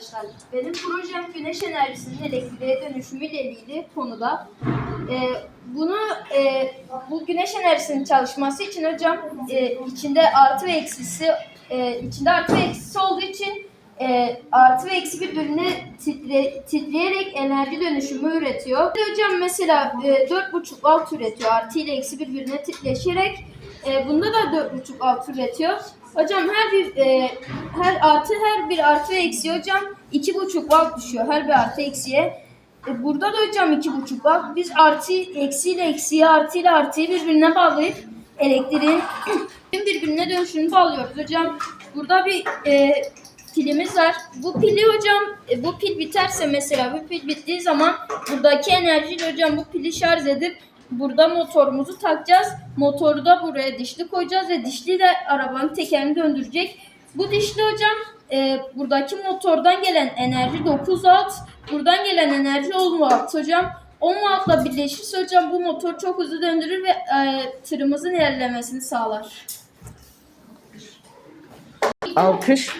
arkadaşlar. Benim projem güneş enerjisinin elektriğe dönüşümüyle ilgili konuda. Ee, bunu e, bu güneş enerjisinin çalışması için hocam e, içinde artı ve eksisi e, içinde artı ve eksisi olduğu için e, artı ve eksi birbirine titre, titreyerek enerji dönüşümü üretiyor. Hocam mesela e, 4,5 volt üretiyor. Artı ile eksi birbirine titreşerek e, bunda da 4,5 volt üretiyor. Hocam her bir e, her artı her bir artı eksi hocam 2,5 volt düşüyor her bir artı eksiye. E, burada da hocam 2,5 volt. Biz artı eksiyle eksiyi artı ile artıyı birbirine bağlayıp elektriğin birbirine dönüşümünü bağlıyoruz hocam. Burada bir e, pilimiz var. Bu pili hocam e, bu pil biterse mesela bu pil bittiği zaman buradaki enerjiyle hocam bu pili şarj edip burada motorumuzu takacağız. Motoru da buraya dişli koyacağız ve dişli de arabanın tekerini döndürecek. Bu dişli hocam e, buradaki motordan gelen enerji 9 volt. Buradan gelen enerji 10 volt hocam. 10 voltla birleşirse hocam bu motor çok hızlı döndürür ve e, tırımızın ilerlemesini sağlar. Alkış.